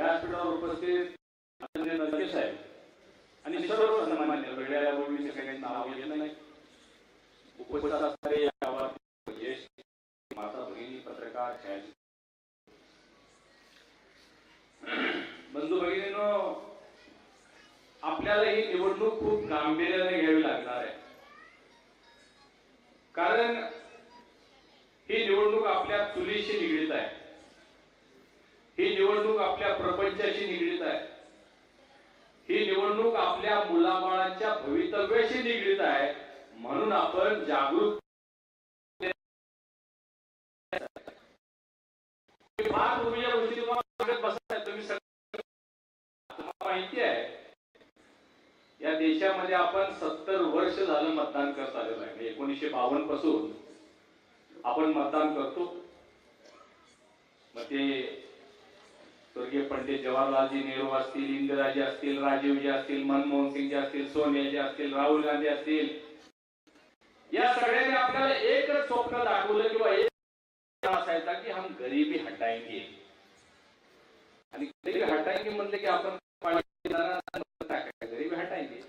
व्यासपीठावर उपस्थित आदरणीय नरके साहेब आणि सर्व सन्मान्य वेगळ्या बोलवीचे काही नाव घेत नाही. उपस्थित असणारे यावर ज्येष्ठ माता भगिनी पत्रकार छायाचित्र बंधू भगिनीनो आपल्याला ही निवडणूक खूप गांभीर्याने घ्यावी लागणार आहे. कारण ही निवडणूक आपल्या चुलीशी निगडीत आहे. ही निवडणूक आपल्या प्रपंचाशी निगडीत आहे. ही निवडणूक आपल्या मुलाबाळांच्या भवितव्याशी निगडीत आहे. म्हणून आपण जागरूक माहिती आहे. या देशामध्ये आपण सत्तर वर्ष झालं मतदान करत आलेलो आहे. एकोणीसशे बावन्नपासून आपण मतदान करतो. मग ते स्वर्गीय पंडित जवाहरलालजी नेहरू असतील इंदिराजी असतील राजीवजी असतील मनमोहन सिंगजी असतील सोनियाजी असतील राहुल गांधी असतील या सगळ्यांनी आपल्याला एकच स्वप्न दाखवलं किंवा एक असायचा की हम गरीबी हटाएंगे. आणि गरीबी हटाएंगे म्हणले की आपण गरीबी हटाएंगे.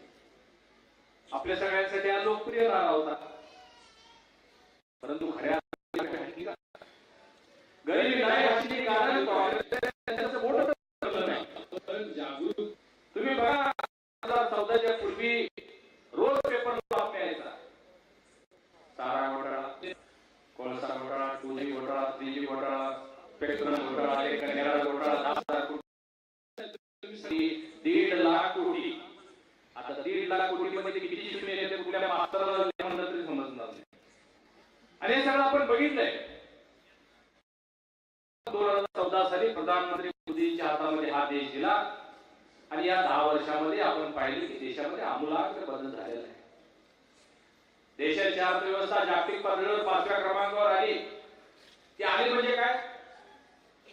आपल्या सगळ्यांसाठी हा लोकप्रिय नारा होता. परंतु खऱ्या गरीबी नाही हटली कारण काँग्रेसने त्यांचं बोटं धरलं नाही पण जागरूक तुम्ही बघा दोन हजार चौदाच्या पूर्वी रोज पेपर बातम्या यायचा चारा घोटाळा कोळसा घोटाळा टू जी घोटाळा थ्री जी घोटाळा पेट्रोल घोटाळा एक कन्यारा घोटाळा दहा हजार कोटी दीड लाख कोटी आता दीड लाख कोटी मध्ये किती शून्य येते कुठल्या मास्तराला म्हणलं तरी समजणार नाही आणि हे सगळं आपण बघितलंय दोन हजार चौदा साली प्रधानमंत्री मोदींच्या हातामध्ये हा देश दिला आणि या दहा वर्षामध्ये आपण पाहिले की देशामध्ये आमूलाग्र बदल झालेला आहे देशाची अर्थव्यवस्था पातळीवर पाचव्या क्रमांकावर आली. ती आली म्हणजे काय?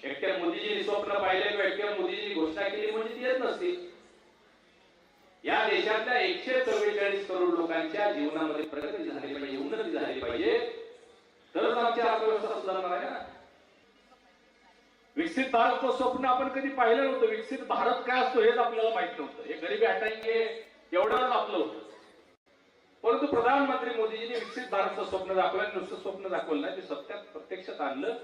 एकट्या मोदीजींनी स्वप्न पाहिले किंवा एकट्या मोदीजींनी घोषणा केली म्हणजे ती येत नसती. या देशातल्या एकशे चव्वेचाळीस करोड लोकांच्या जीवनामध्ये प्रगती झाली पाहिजे उन्नती झाली पाहिजे. तरच आमची अर्थव्यवस्था सुधारणार आहे ना. विकसित भारतचं स्वप्न आपण कधी पाहिलं नव्हतं. विकसित भारत काय असतो हेच आपल्याला माहीत नव्हतं. हे गरिबी हटायचे एवढंच आपलं होतं. परंतु प्रधानमंत्री मोदीजींनी विकसित भारतचं स्वप्न दाखवलं नुसतं स्वप्न दाखवलं नाही ते सत्यात प्रत्यक्षात आणलं.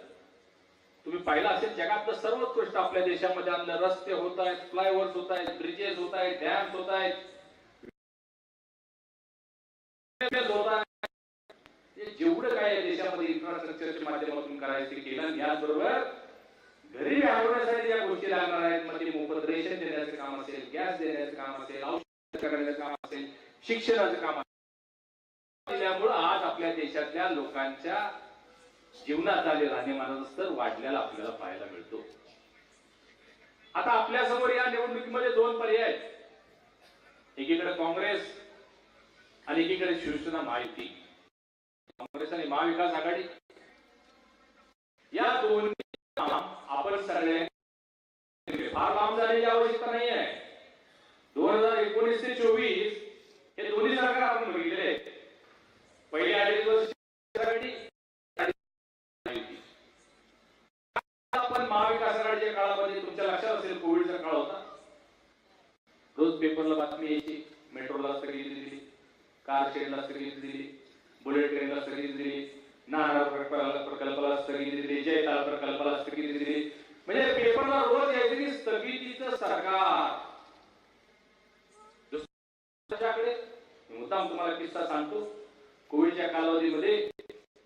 तुम्ही पाहिलं असेल जगातलं सर्वोत्कृष्ट आपल्या देशामध्ये आणलं. रस्ते होत आहेत फ्लायओव्हर्स होत आहेत ब्रिजेस होत आहेत डॅम्स होत आहेत. जेवढं काय देशामध्ये इन्फ्रास्ट्रक्चरच्या माध्यमातून करायचं केलं याचबरोबर घरी हटवण्यासाठी ज्या गोष्टी लागणार आहेत. म्हणजे मोफत रेशन देण्याचं काम असेल गॅस देण्याचं काम असेल औषध करण्याचं काम असेल शिक्षणाचं काम असेल आज आपल्या देशातल्या लोकांच्या जीवनात आले राहणीमानाचा स्तर वाढलेला आपल्याला पाहायला मिळतो. आता आपल्यासमोर या निवडणुकीमध्ये दोन पर्याय आहेत. एकीकडे काँग्रेस आणि एकीकडे शिवसेना महायुती. काँग्रेस आणि महाविकास आघाडी. या दोन आपण सगळे फार लांब जाण्याची आवश्यकता नाही आहे दोन हजार एकोणीस ते चोवीस हे दोन्ही सरकार आपण बघितले पहिली अडीच वर्ष आघाडी महायुती. आपण महाविकास आघाडीच्या काळामध्ये तुमच्या लक्षात असेल कोविडचा काळ होता रोज पेपरला बातमी यायची मेट्रोला स्थगिती दिली कार शेडला स्थगिती दिली बुलेट ट्रेनला स्थगिती दिली नाणार प्रकल्पाला प्रकल्पाला स्थगिती दिली जयताल प्रकल्पाला स्थगिती दिली म्हणजे पेपरला रोज यायचं की स्थगितीचं सरकार दुसऱ्याकडे मी मुद्दाम तुम्हाला किस्सा सांगतो कोविडच्या कालावधीमध्ये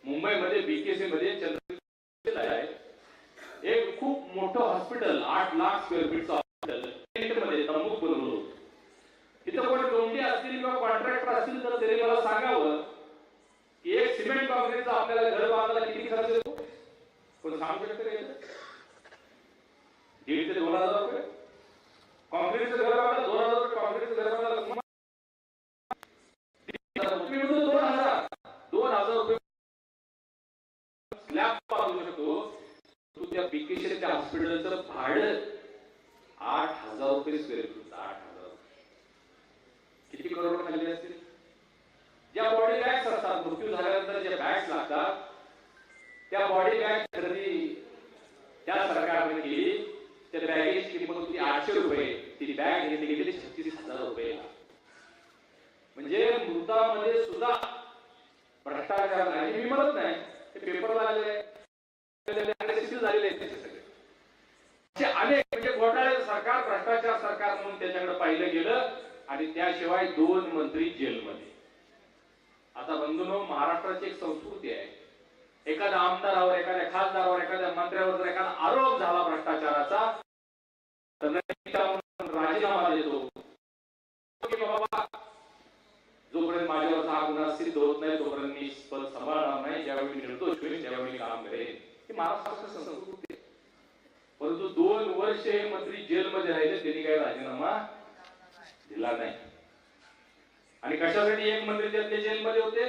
मुंबईमध्ये बीकेसी मध्ये चंद्रपूर आहे एक खूप मोठं हॉस्पिटल आठ लाख स्क्वेअर फीटचं हॉस्पिटलमध्ये प्रमुख बनवलं होतं तिथं कोणी कोणती असतील किंवा कॉन्ट्रॅक्टर असतील तर त्यांनी मला सांगावं की एक सिमेंट काँक्रीटचा आपल्याला घर बांधायला किती खर्च येतो कोण सांगू शकतं का याचं? दीड ते दोन हजार रुपये काँक्रीटचं घर बांधायला दोन हजार रुपये काँक्रीटचं घर बांधायला तुम्हाला- तुम्ही म्हणतो दोन हजार दोन हजार रुपये स्लॅब बांधू शकतो तू त्या बीकेशीच्या हॉस्पिटलचं भाडं आठ हजार रुपये स्क्वेअर फूट आठ हजार रुपये. किती करोड खाल्ले असतील ज्या बॉडी बॅग्स असतात मृत्यू झाल्यानंतर जे बॅग्स लागतात त्या बॉडी बॅग खरेदी त्या सरकारने केली त्या बॅगेची किंमत होती आठशे रुपये ती बॅग घेतली गेली छत्तीस हजार रुपये म्हणजे सुद्धा भ्रष्टाचार नाही. मी म्हणत नाही ते पेपर झालेले झालेले आहेत सगळे. अनेक म्हणजे घोटाळे सरकार भ्रष्टाचार सरकार म्हणून त्याच्याकडे पाहिलं गेलं आणि त्याशिवाय दोन मंत्री जेलमध्ये. आता बंधूनो महाराष्ट्राची एक संस्कृती आहे. एखाद्या आमदारावर एखाद्या खासदारावर एखाद्या मंत्र्यावर जर एखादा आरोप झाला भ्रष्टाचाराचा तर राजीनामा देतो की बाबा जोपर्यंत माझ्यावर हा गुन्हा सिद्ध होत नाही तोपर्यंत मी पद सांभाळणार नाही. ज्यावेळी मी निर्दोष होईल त्यावेळी मी काम करेन. ही महाराष्ट्राची संस्कृती परंतु दोन वर्ष हे मंत्री जेलमध्ये राहिले त्यांनी काही राजीनामा दिला नाही. आणि कशासाठी एक मंत्री त्यातले जेलमध्ये होते?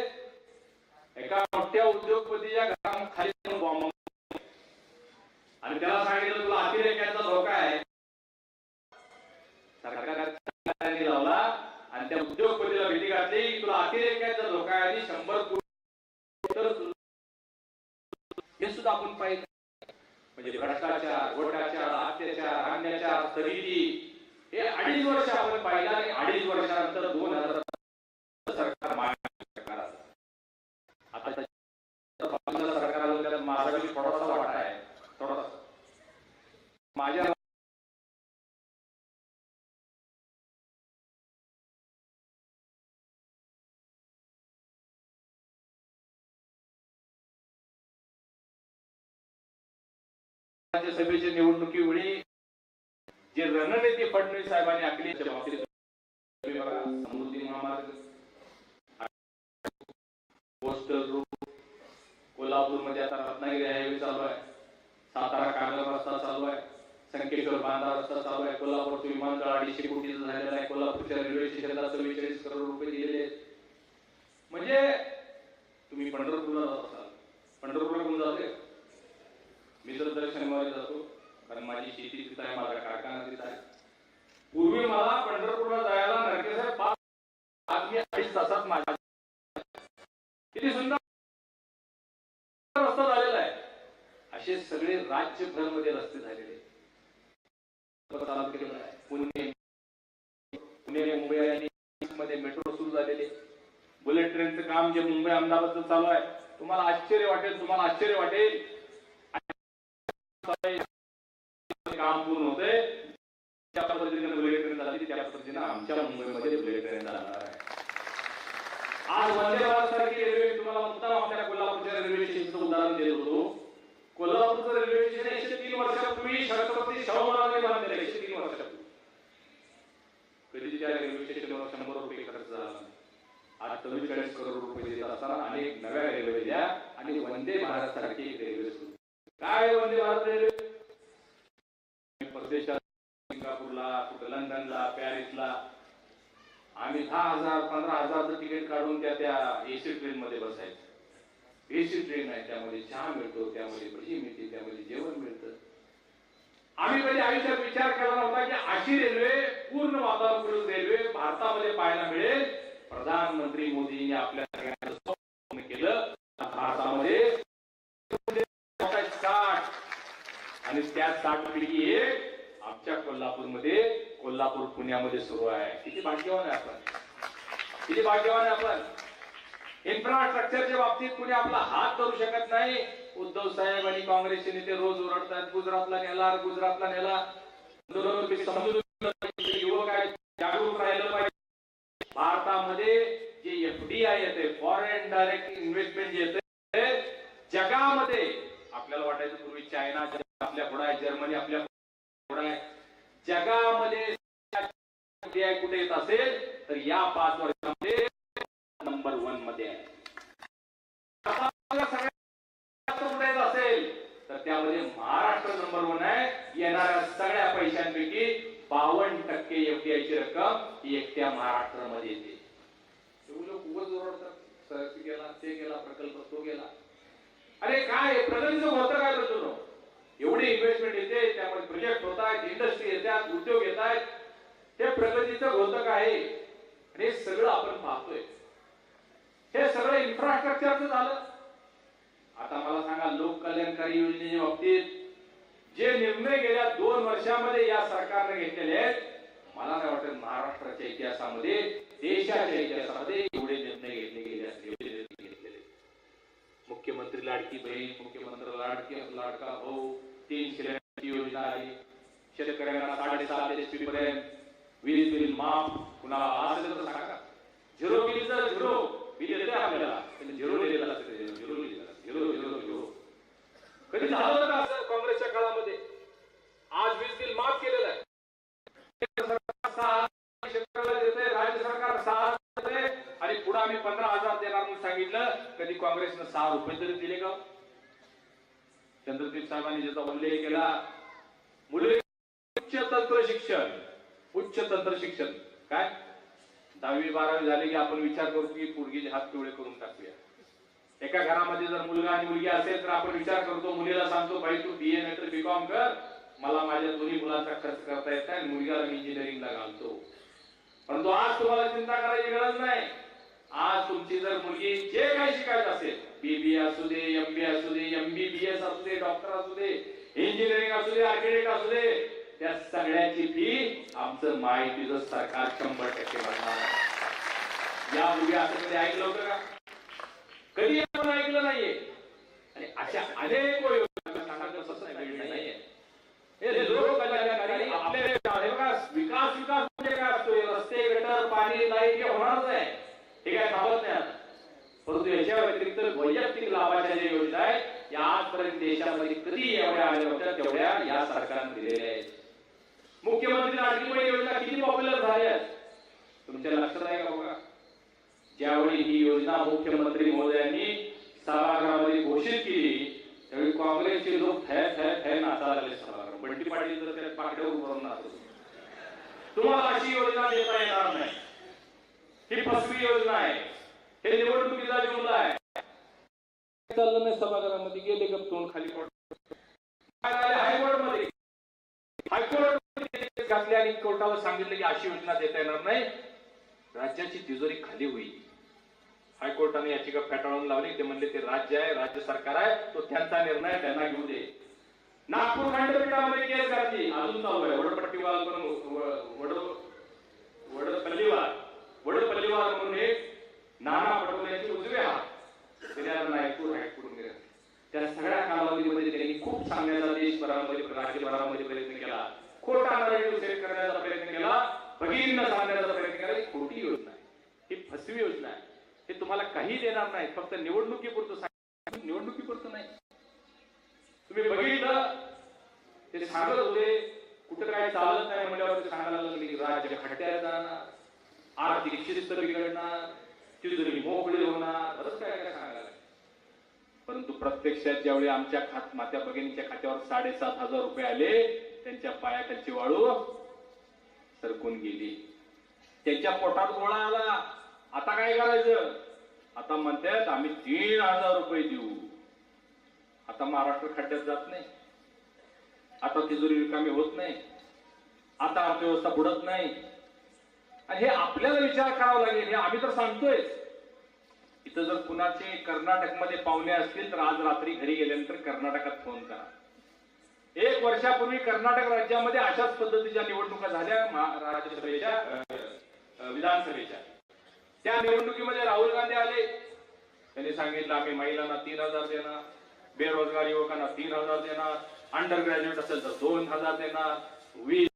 एका मोठ्या उद्योगपतीच्या घराखाली जाऊन बॉम्ब आणि त्याला सांगितलं तुला अतिरेक्याचा धोका आहे. सरकारने लावला आणि त्या उद्योगपतीला भीती घातली की तुला अतिरेक्याचा धोका आहे आणि शंभर कोटी हे सुद्धा आपण पाहिजे म्हणजे भ्रष्टाचार घोटाचार अत्याचार अन्याचार तरीही हे अडीच वर्ष आपण पाहिलं आणि अडीच वर्षानंतर दोन हजार सरकार सरकार आता त्या सरकार माझा थोडासा वाटा आहे. थोडासा. माझ्या राज्यसभेच्या निवडणुकीवेळी जे रणनीती फडणवीस साहेबांनी आखली समृद्धी महामार्ग पोस्टल रूट कोल्हापूरमध्ये आता रत्नागिरी हायवे चालू आहे सातारा कागल रस्ता चालू आहे संकेश्वर बांधा रस्ता चालू आहे कोल्हापूरचं विमानतळ अडीचशे कोटीचं झालेलं आहे कोल्हापूरच्या रेल्वे स्टेशनला चव्वेचाळीस करोड रुपये दिलेले आहेत. म्हणजे तुम्ही पंढरपूरला जात असाल. पंढरपूरला कोण जाते मी तर दर शनिवारी जातो कारण माझी शेती तिथं आहे माझा कारखाना तिथं आहे. पूर्वी मला पंढरपूरला जायला नरकेसाहेब पाच अडीच तासात माझ्या किती सुंदर रस्ता झालेला आहे. असे सगळे राज्यभरमध्ये रस्ते झालेले पुणे पुणे मुंबई आणि मध्ये मेट्रो सुरू झालेली बुलेट ट्रेनचं काम जे मुंबई अहमदाबादचं चालू आहे तुम्हाला आश्चर्य वाटेल तुम्हाला आश्चर्य वाटेल. काम पूर्ण होते त्या पद्धतीने बुलेट ट्रेन त्या पद्धतीने आमच्या मुंबईमध्ये बुलेट ट्रेन जाणार आहे आज वंदे भारत सारखी रेल्वे तुम्हाला मुद्दाम आपल्या कोल्हापूरच्या रेल्वे स्टेशनचं उदाहरण देत होतो. कोल्हापूरचं रेल्वे स्टेशन एकशे तीन वर्षापूर्वी छत्रपती शाहू महाराजांनी बांधलेलं एकशे तीन वर्षापूर्वी कधी त्या रेल्वे स्टेशनवर शंभर रुपये खर्च झाला आज चव्वेचाळीस करोड रुपये देत असताना अनेक नव्या रेल्वे द्या आणि वंदे भारत सारखी रेल्वे सुरू काय वंदे म्हणजे भारत रेल्वे? परदेशात सिंगापूरला कुठं लंडनला पॅरिसला. आम्ही दहा हजार पंधरा हजारचं तिकीट काढून त्या त्या एसी ट्रेन मध्ये बसायचं. एसी ट्रेन आहे त्यामध्ये चहा मिळतो त्यामध्ये भजी मिळते त्यामध्ये जेवण मिळतं. आम्ही म्हणजे आयुष्यात विचार केला नव्हता की अशी रेल्वे पूर्ण वातावरण रेल्वे भारतामध्ये पाहायला मिळेल. प्रधानमंत्री मोदींनी आपल्या केलं भारतामध्ये साठ आणि त्या सागपिढी एक आमच्या कोल्हापूरमध्ये कोल्हापूर पुण्यामध्ये सुरू आहे. किती भाग्यवान आहे आपण. किती भाग्यवान आहे आपण. इन्फ्रास्ट्रक्चरच्या बाबतीत कुणी आपला हात धरू शकत नाही. उद्धव साहेब आणि काँग्रेसचे नेते रोज ओरडतात गुजरातला नेला गुजरातला नेला. युवक आहेत जागरूक राहिलं पाहिजे. भारतामध्ये जे एफडीआय येते फॉरेन डायरेक्ट इन्व्हेस्टमेंट जे येते जगामध्ये आपल्याला वाटायचं पूर्वी चायना आपल्या पुढे आहे जर्मनी आपल्या पुढे आहे जगामध्ये एफडीआय कुठे येत असेल तर या पाच वर्षामध्ये नंबर वनमध्ये आहे. असेल तर त्यामध्ये महाराष्ट्र नंबर वन आहे. येणाऱ्या सगळ्या पैशांपैकी बावन्न टक्के एफडीआय ची रक्कम ही एकट्या महाराष्ट्रामध्ये येते. उगाच ओरडतात गेला ते गेला प्रकल्प तो गेला अरे काय प्रगतीचं होतं काय बदलून एवढी इन्व्हेस्टमेंट येते त्यामुळे प्रोजेक्ट होत आहेत इंडस्ट्री येतात उद्योग येत आहेत हे प्रगतीचं घोतक आहे हे सगळं आपण पाहतोय. हे सगळं इन्फ्रास्ट्रक्चरचं झालं. आता मला सांगा लोक कल्याणकारी योजनेच्या बाबतीत जे निर्णय गेल्या दोन वर्षामध्ये या सरकारने घेतलेले आहेत मला नाही वाटत महाराष्ट्राच्या इतिहासामध्ये देशाच्या इतिहासामध्ये एवढे निर्णय घेतले गेले असतील. घेतलेले. मुख्यमंत्री लाडकी बहीण मुख्यमंत्री लाडकी लाडका भाऊ तीन सिलेंडरची योजना शेतकऱ्यांना साडेसात पी पर्यंत वीज बिल माफ. कुणाला असेल तर सांगा. झिरो बिल तर झिरो. बिल येते आपल्याला. पण झिरो लिहिलेला असते. झिरो लिहिलेला झिरो झिरो झिरो कधी झालं का असं काँग्रेसच्या काळामध्ये? आज वीज बिल माफ केलेलं आहे. राज्य सरकार सहा आणि पुढे आम्ही पंधरा हजार देणार म्हणून सांगितलं. कधी काँग्रेसनं सहा रुपये तरी दिले का? चंद्रदीप साहेबांनी ज्याचा उल्लेख केला मुले उच्च तंत्र शिक्षण उच्च तंत्र शिक्षण. काय? दहावी बारावी झाली की आपण विचार करतो की पोरगीचे हात पिवळे करून टाकूया. एका घरामध्ये जर मुलगा आणि मुलगी असेल तर आपण विचार करतो मुलीला सांगतो बाई तू बीए नाहीतर बीकॉम कर. मला माझ्या दोन्ही मुलांचा खर्च करता येत नाही आणि मुलग्याला मी इंजिनिअरिंगला घालतो. परंतु आज तुम्हाला चिंता करायची गरज नाही. आज तुमची जर मुलगी जे काही शिकायचं असेल बीबी असू दे एम बी असू दे एम बी बी एस असू दे डॉक्टर असू दे इंजिनिअरिंग असू दे आर्किटेक्ट असू दे त्या सगळ्याची फी आमचं माहितीचं सरकार शंभर टक्के भरणार यापूर्वी या असं कधी ऐकलं होतं का? कधी आपण ऐकलं नाहीये? आणि अशा अनेक विकास विकास म्हणजे काय असतो? रस्ते गटर पाणी लाइट हे होणारच आहे. हे काय थांबत नाही परंतु याच्या व्यतिरिक्त वैयक्तिक लाभाच्या ज्या योजना आहेत या आजपर्यंत देशामध्ये कधी एवढ्या आल्या होत्या तेवढ्या या सरकारने दिलेल्या आहेत. मुख्यमंत्री लाडकी योजना किती पॉप्युलर झाल्या आहेत तुमच्या लक्षात आहे का हो बघा ज्यावेळी ही योजना मुख्यमंत्री महोदयांनी सभागृहामध्ये घोषित केली त्यावेळी काँग्रेसचे लोक थॅ थॅ थॅ नाचा लागले सभागृह बंटी पाटील जर त्या पाकड्यावर उभारून नाचत तुम्हाला अशी योजना देता येणार नाही. ही फसवी योजना आहे. हे निवडणुकीचा जुमला आहे. चाललं नाही सभागृहामध्ये. गेले गप तोंड खाली पडतो हायकोर्टमध्ये हायकोर्ट घातले आणि कोर्टाला सांगितलं की अशी योजना देता येणार नाही. राज्याची तिजोरी खाली होईल. हायकोर्टाने याचिका फेटाळून लावली. ते म्हणले ते राज्य आहे राज्य सरकार आहे. तो त्यांचा निर्णय त्यांना घेऊ दे. नागपूर खंडपीठामध्ये केस घातली अजून चालू आहे. वडपट्टीवाल पण वड वडपल्लीवाल वडपल्लीवाल म्हणून एक नाना पटोलेचे उजवे हात. त्याला नागपूर हायकोर्टमध्ये त्या सगळ्या कालावधीमध्ये त्यांनी खूप चांगल्या देशभरामध्ये राज्यभरामध्ये प्रयत्न केला. खोटा नरेटिव्ह सेट करण्याचा प्रयत्न केला. भगिनींना सांगण्याचा प्रयत्न केला. ही खोटी योजना आहे. ही फसवी योजना आहे. हे तुम्हाला काही देणार नाही. फक्त निवडणुकीपुरतं सांग निवडणुकीपुरतं नाही. तुम्ही बघितलं? ते सांगत होते कुठं काय चालत नाही म्हणल्यावर सांगायला लागले की राज्य खड्ड्यात जाणार आर्थिक शिस्त बिघडणार तिजोरी मोकळी होणार. बरंच काय काय सांगायला. परंतु प्रत्यक्षात ज्यावेळी आमच्या खात मात्या भगिनीच्या खात्यावर साडेसात हजार रुपये आले त्यांच्या पायाखालची वाळू सरकून गेली. त्यांच्या पोटात गोळा आला. आता काय करायचं? आता म्हणतात आम्ही तीन हजार रुपये देऊ. आता महाराष्ट्र खड्ड्यात जात नाही. आता तिजोरी रिकामी होत नाही. आता अर्थव्यवस्था बुडत नाही. आणि हे आपल्याला विचार करावा लागेल. हे आम्ही तर सांगतोय. इथं जर कुणाचे कर्नाटकमध्ये पाहुणे असतील तर आज रात्री घरी गेल्यानंतर कर्नाटकात फोन करा. एक वर्षापूर्वी कर्नाटक राज्यामध्ये अशाच पद्धतीच्या निवडणुका झाल्या राज्यसभेच्या विधानसभेच्या. त्या निवडणुकीमध्ये राहुल गांधी आले. त्यांनी सांगितलं आम्ही महिलांना तीन हजार देणार बेरोजगार युवकांना तीन हजार देणार अंडर ग्रॅज्युएट असेल तर दोन हजार देणार वीज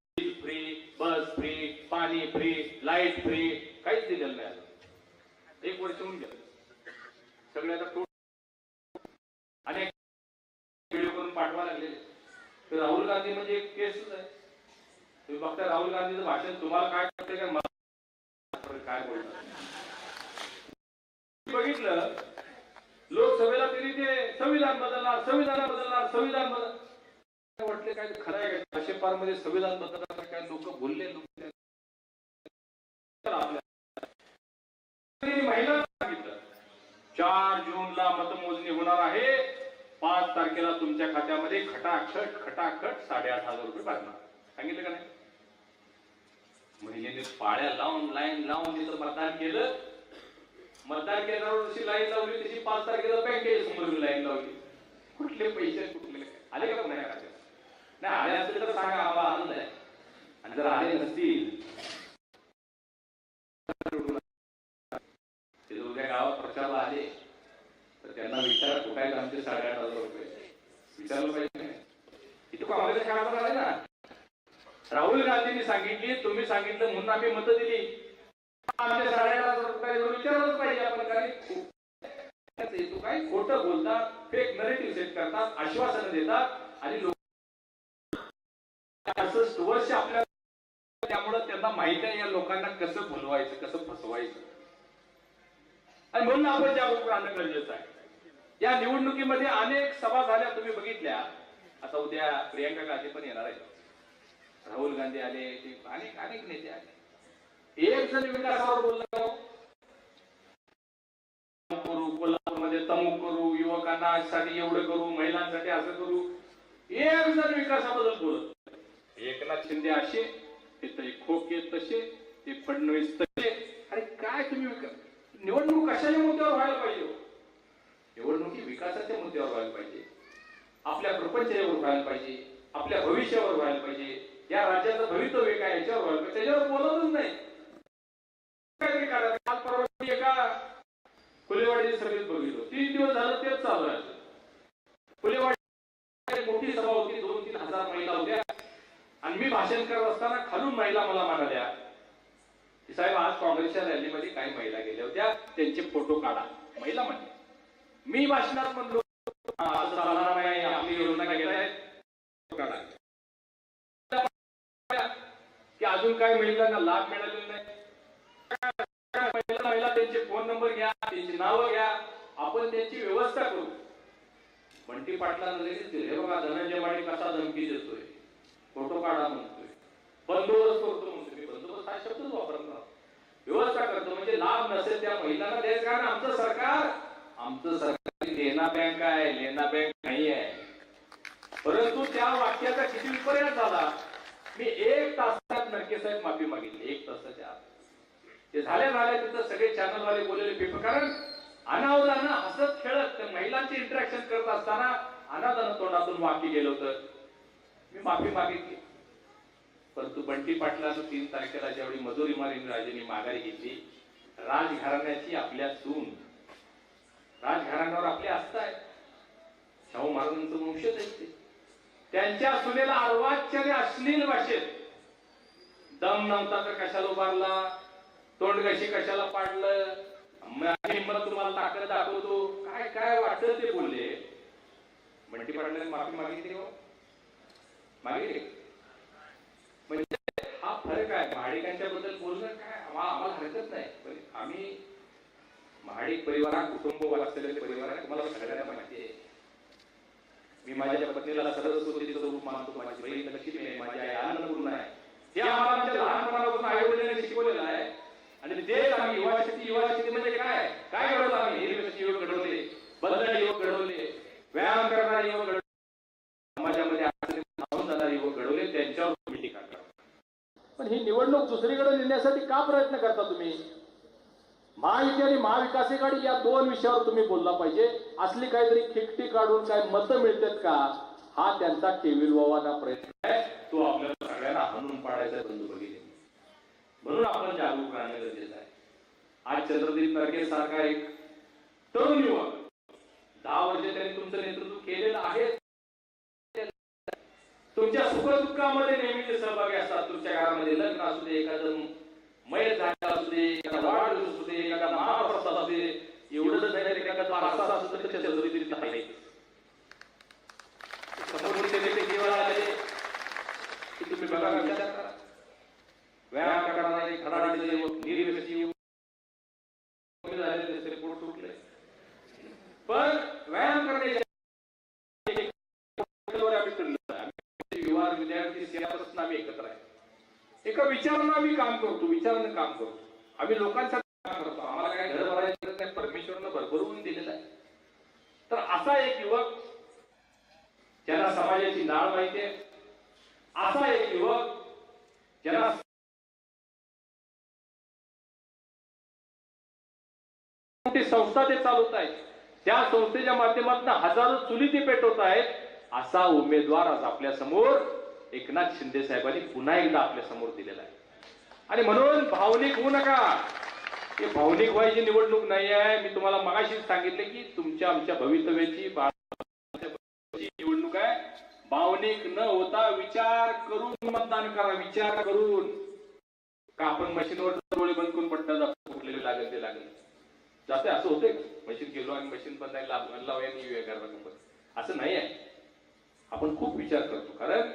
फ्री बस फ्री पाणी फ्री लाइट फ्री काहीच दिलेलं नाही एक वर्ष होऊन गेलं. सगळ्याचा तो अनेक व्हिडिओ करून पाठवा लागलेले. तर राहुल गांधी म्हणजे एक केसच आहे. तुम्ही बघता राहुल गांधीचं भाषण तुम्हाला काय वाटतं का? मला काय बोलतात बघितलं लोकसभेला तरी ते संविधान बदलणार संविधान बदलणार संविधान बदल वाटले काय? खरं आहे का? अशेपारमध्ये संविधान बदलणार काय लोक बोलले लोक महिला सांगितलं चार जूनला मतमोजणी होणार आहे. पाच तारखेला तुमच्या खात्यामध्ये खटाखट खटाखट साडेआठ हजार रुपये भरणार. सांगितलं का नाही? महिलेने पाळ्या लावून लाईन लावून तिथं मतदान केलं. मतदान केंद्रावर जशी लाईन लावली तशी पाच तारखेला बँकेच्या समोर लाईन लावली. कुठले पैसे कुठले आले का खात्यात? नाही आले असतील तर सांगा आम्हाला आनंद आहे. आणि जर आले नसतील ते जर उद्या गावात प्रचारला आले तर त्यांना विचारा कुठे आमचे साडेआठ हजार रुपये. विचारलं पाहिजे. इथे इथं काँग्रेसच्या आले ना. राहुल गांधींनी सांगितली तुम्ही सांगितलं म्हणून आम्ही मतं दिली. आमच्या साडेआठ हजार रुपये विचारलंच पाहिजे आपण काही तू काय खोटं बोलतात फेक नरेटिव्ह सेट करतात आश्वासनं देतात आणि लोक असं वर्ष आपल्या त्यामुळं त्यांना माहीत आहे या लोकांना कसं बोलवायचं कसं फसवायचं. आणि म्हणून आपण जागरूक राहणं गरजेचं आहे. या निवडणुकीमध्ये अनेक सभा झाल्या तुम्ही बघितल्या. आता उद्या प्रियंका गांधी पण येणार आहेत. राहुल गांधी आले ते अनेक अनेक नेते आले. एक जण विकासावर बोलला हो. करू कोल्हापूरमध्ये तमुक करू युवकांना साठी एवढं करू महिलांसाठी असं करू. एक जण विकासाबद्दल बोलत एकनाथ शिंदे असे ते तरी खोके तसे ते फडणवीस तसे. अरे काय तुम्ही निवडणूक कशाच्या मुद्द्यावर व्हायला पाहिजे हो? विकासाच्या मुद्द्यावर व्हायला पाहिजे. आपल्या प्रपंचावर व्हायला पाहिजे. आपल्या भविष्यावर व्हायला पाहिजे. या राज्याचं भवितव्य काय याच्यावर व्हायला पाहिजे. त्याच्यावर बोलतच नाही. काल परवा एका फुलेवाडी सभेत बघितलं तीन दिवस झालं तेच चालू आहे. फुलेवाडी मोठी सभा होती. दोन तीन हजार महिला होत्या. आणि मी भाषण करत असताना खालून महिला मला म्हणाल्या साहेब आज काँग्रेसच्या रॅलीमध्ये काही महिला गेल्या होत्या. त्यांचे फोटो काढा. महिला म्हणजे मी भाषणात म्हणलो आपली योजना की अजून काय काही महिलांना लाभ मिळालेला नाही. पहिला पहिला त्यांचे फोन नंबर घ्या त्यांची नावं घ्या. आपण त्यांची व्यवस्था करू. बंटी पाटलांना लगेच दिले. हे बघा धनंजय माडी कसा धमकी देतोय. फोटो काढा म्हणतोय. बंदोबस्त करतो म्हणतोय. मी बंदोबस्त हा शब्दच वापरत व्यवस्था करतो. म्हणजे लाभ नसेल त्या महिलांना द्यायचं कारण आमचं सरकार आमचं सरकारी लेना बँक आहे लेना बँक नाही आहे. परंतु त्या वाक्याचा किती विपर्यास झाला? मी एक तासात नरके साहेब माफी मागितली एक तासाच्या आत. ते झाल्या झाल्या तिथं सगळे चॅनलवाले बोललेले पेपर कारण अनावधानं हसत खेळत तर महिलांचे इंटरॅक्शन करत असताना अनावधानं तोंडातून वाक्य गेलं होतं. मी माफी मागितली. परंतु बंटी पाटलानं तीन तारखेला ज्यावेळी मजुरी मारीन राजेने माघारी घेतली राजघराण्याची आपल्या सून राजघराण्यावर आपले आहे. शाहू महाराजांचं वंशज आहे ते. त्यांच्या सुनेला अर्वाच्य अश्लील भाषेत दम नव्हता तर कशाला उभारला? तोंड कशी कशाला पाडलं? मग आम्ही हिंमत तुम्हाला ताकद दाखवतो. काय काय वाटलं ते बोलले. बंटी पाडण्याने माफी मागितली हो? मागितली. म्हणजे हा फरक आहे. भाडेकांच्या बद्दल बोलणं काय? आम्हाला हरकत नाही. आम्ही महाडिक परिवारात कुटुंब वाचलेले परिवार आहे. तुम्हाला सगळ्यांना माहिती आहे. मी माझ्या पत्नीला सरस्वतीचं रूप मानतो माझी बहीण लक्ष्मी आहे माझी आई अन्नपूर्ण आहे. हे आम्हाला आमच्या लहानपणापासून आई वडिलांनी शिकवलेलं आहे आणि तेच आम्ही युवा शक्ती युवा शक्ती म्हणजे काय काय घडवलं आम्ही हिरवे युवक घडवले बदल युवक घडवले व्यायाम करणारे युवक घडवले समाजामध्ये अडचणी धावून जाणारे युवक घडवले त्यांच्यावर तुम्ही टीका करा पण ही निवडणूक दुसरीकडे नेण्यासाठी का प्रयत्न करता तुम्ही महायुती आणि महाविकास या दोन विषयावर तुम्ही बोलला पाहिजे. असली काहीतरी खिकटी काढून काय मतं मिळतात का? हा त्यांचा केविलवावाना प्रयत्न आहे. तो आपल्याला सगळ्यांना हाणून पाडायचा बंधू बघितले म्हणून आपण जागरूक राहणं गरजेचं आहे. आज चंद्रदीप नरके सारखा एक तरुण युवक दहा वर्ष त्यांनी तुमचं नेतृत्व केलेलं आहे. तुमच्या सुखदुःखामध्ये नेहमीचे सहभागी असतात. तुमच्या घरामध्ये लग्न असू दे एखादं मयत झालं असू दे एखादा वाढ असू दे एखादा महाप्रसाद असू दे एवढं नाही तर त्याच्या आहे समोरचे नेते केवळ आले की तुम्ही बघा विचार करा व्यायाम करणारे खडाडे युवक युवक पोट सुटले पण व्यायाम करण्याच्या आम्ही युवा विद्यार्थी सेवापासून आम्ही एकत्र आहे एका विचारानं आम्ही काम करतो विचारानं काम करतो. आम्ही लोकांसाठी काम करतो आम्हाला काय घर भरायची गरज नाही परमेश्वरनं भरभरून दिलेलं आहे तर असा एक युवक ज्यांना समाजाची नाळ माहिती आहे असा एक युवक ज्यांना संस्था ते चालवत आहेत. त्या संस्थेच्या माध्यमातून हजारो चुली ते पेटवत आहेत. असा उमेदवार आज आपल्यासमोर एकनाथ शिंदे साहेबांनी पुन्हा एकदा आपल्यासमोर दिलेला आहे. आणि म्हणून भावनिक होऊ नका. ही भावनिक व्हायची निवडणूक नाही आहे. मी तुम्हाला मगाशीच सांगितले की तुमच्या आमच्या भवितव्याची निवडणूक आहे. भावनिक न होता विचार करून मतदान करा विचार करून. का आपण मशीनवर डोळे बंद करून पडता कुठलेले लागेल ते लागेल जाते असं होते मशीन गेलो आणि मशीन बंद आहे लाभ लावूया करायला नंबर असं नाही आहे. आपण खूप विचार करतो. कारण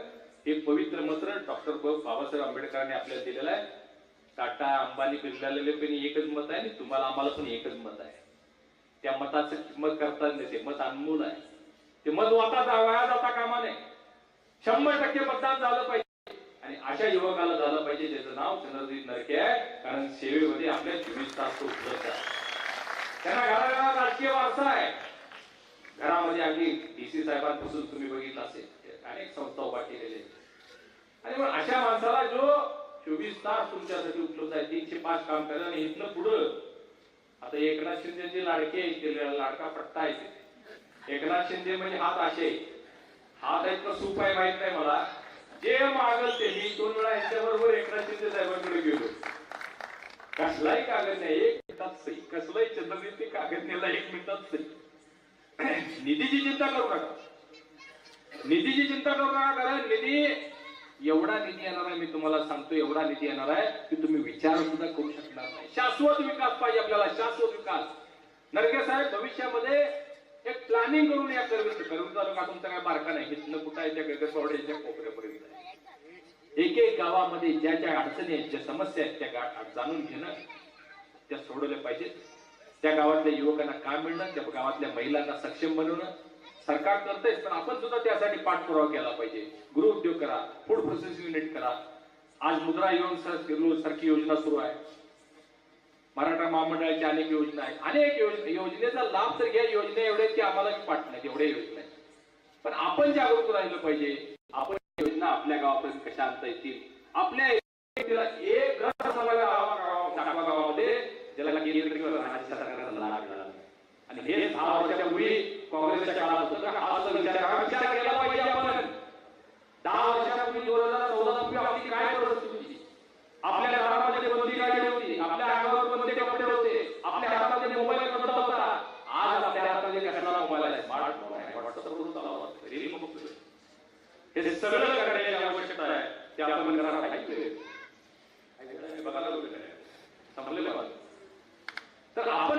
हे पवित्र मंत्र डॉक्टर बाबासाहेब आंबेडकरांनी आपल्याला दिलेलं आहे. टाटा अंबानी बिर्लालेले पण एकच मत आहे आणि तुम्हाला आम्हाला पण एकच मत आहे. त्या मताचं किंमत करता नाही ते मत अनमोल आहे. ते मत वाटा वाया जाता कामा नये शंभर टक्के मतदान झालं पाहिजे. आणि अशा युवकाला झालं पाहिजे ज्याचं नाव चंद्रजित नरके आहे कारण सेवेमध्ये आपल्या चोवीस तास तो उपलब्ध आहे. त्यांना घराघरात राजकीय वारसा आहे. घरामध्ये आम्ही डीसी साहेबांपासून तुम्ही बघितलं असेल अनेक संस्था उभा केलेल्या आणि मग अशा माणसाला जो चोवीस तास तुमच्यासाठी उपलब्ध आहे तीनशे पाच काम करा आणि इथनं पुढं. आता एकनाथ शिंदेचे लाडके आहेत, ते लाडका पट्टा आहे. एकनाथ शिंदे म्हणजे हात असे. हात आहेत का सूप आहे माहीत नाही मला. जे मागल ते. मी दोन वेळा यांच्या बरोबर एकनाथ शिंदे साहेबांकडे गेलो. कसलाही कागद नाही. एक मिनिटात सही. कसलाही चंद्रजीत ते कागद नेला एक मिनिटात सही. निधीची चिंता करू नका. निधीची चिंता करू नका कारण निधी एवढा निधी येणार आहे मी तुम्हाला सांगतो एवढा निधी येणार आहे की तुम्ही विचार सुद्धा करू शकणार नाही. शाश्वत विकास पाहिजे आपल्याला शाश्वत विकास. नरके साहेब भविष्यामध्ये एक प्लॅनिंग करून या करवीर करवीर तालुका तुमचा काय बारका नाही. इथनं कुठं आहे त्या गगनबावड्याच्या कोपऱ्यापर्यंत एक एक गावामध्ये ज्या ज्या अडचणी आहेत ज्या समस्या आहेत त्या जाणून घेणं त्या सोडवल्या पाहिजेत. त्या गावातल्या युवकांना काम मिळणं त्या गावातल्या महिलांना सक्षम बनवणं सरकार करतेच पण आपण सुद्धा त्यासाठी पाठपुरावा केला पाहिजे. गृह उद्योग करा फूड प्रोसेसिंग युनिट करा. आज मुद्रा योजना सारखी योजना सुरू आहे. मराठा महामंडळाच्या अनेक योजना आहेत. अनेक योजना योजनेचा लाभ तर घ्या योजना एवढे की आम्हाला पाठ नाही एवढ्या योजना आहेत. पण आपण जागरूक राहिलं पाहिजे. आपण योजना आपल्या गावापर्यंत कशा आणता येतील? आपल्या एक गावामध्ये ज्याला किंवा आणि हे दहा वर्षापूर्वी काँग्रेसच्या काळात होतं का? हा जर विचार करा, विचार केला पाहिजे आपण. दहा वर्षापूर्वी दोन हजार चौदा पूर्वी आपली काय परिस्थिती होती? आपल्या घरामध्ये कोणती गाडी होती? आपल्या अंगावर कोणते कपडे होते? आपल्या हातामध्ये मोबाईल कोणता होता? आज आपल्या हातामध्ये कशाला मोबाईल आहे? स्मार्ट आहे. व्हॉट्सअपवरून चालवा रील बघतोय. हे सगळं करण्याची आवश्यकता आहे. ते आपण घरात ऐकतोय बघायला संपलेलं आहे. तर आपण